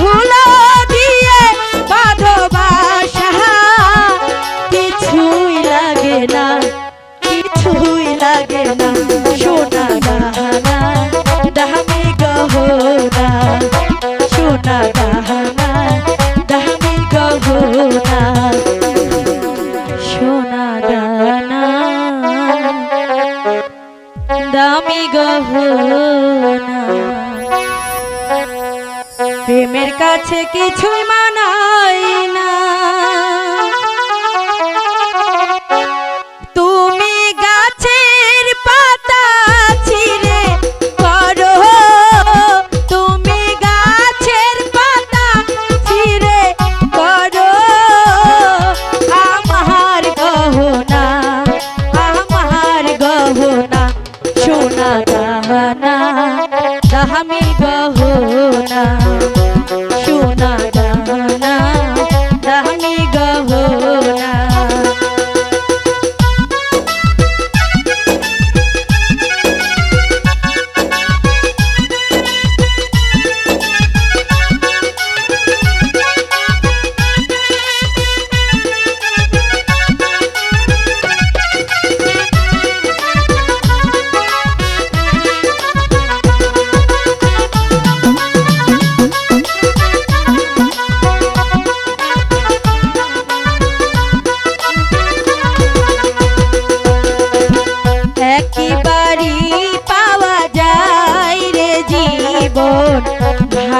ধুলো দিয়ে বাধবাসা কিছুই লাগে না, কিছুই লাগে না, সোনা দাহানা দামি গহনা, সোনা দাহানা দামি গহনা, সোনা দামি গহনা। প্রেমের কাছে কিছুই মানা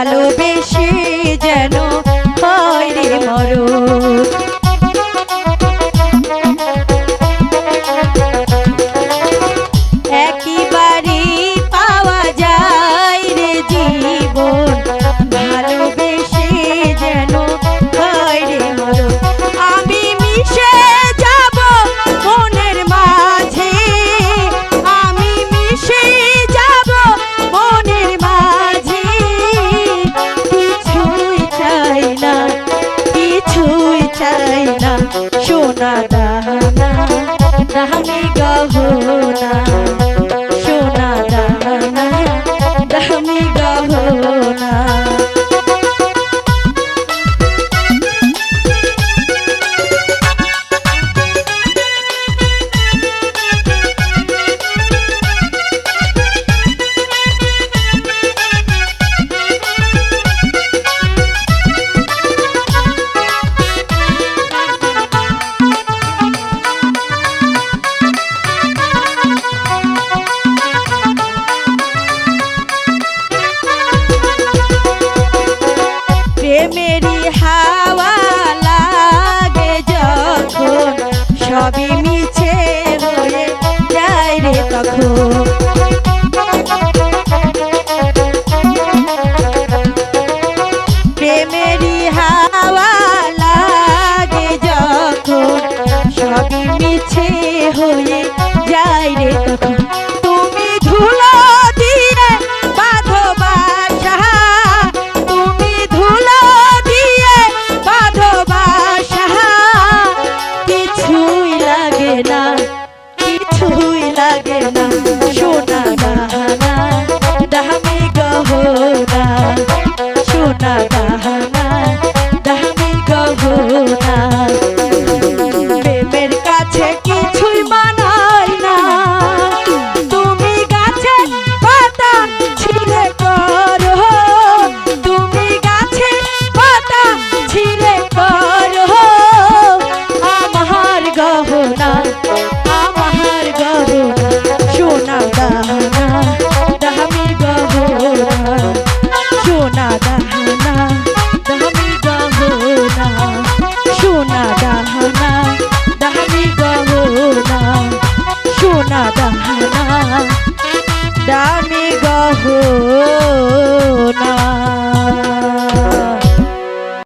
Salud. সোনা দানা দামি গহনা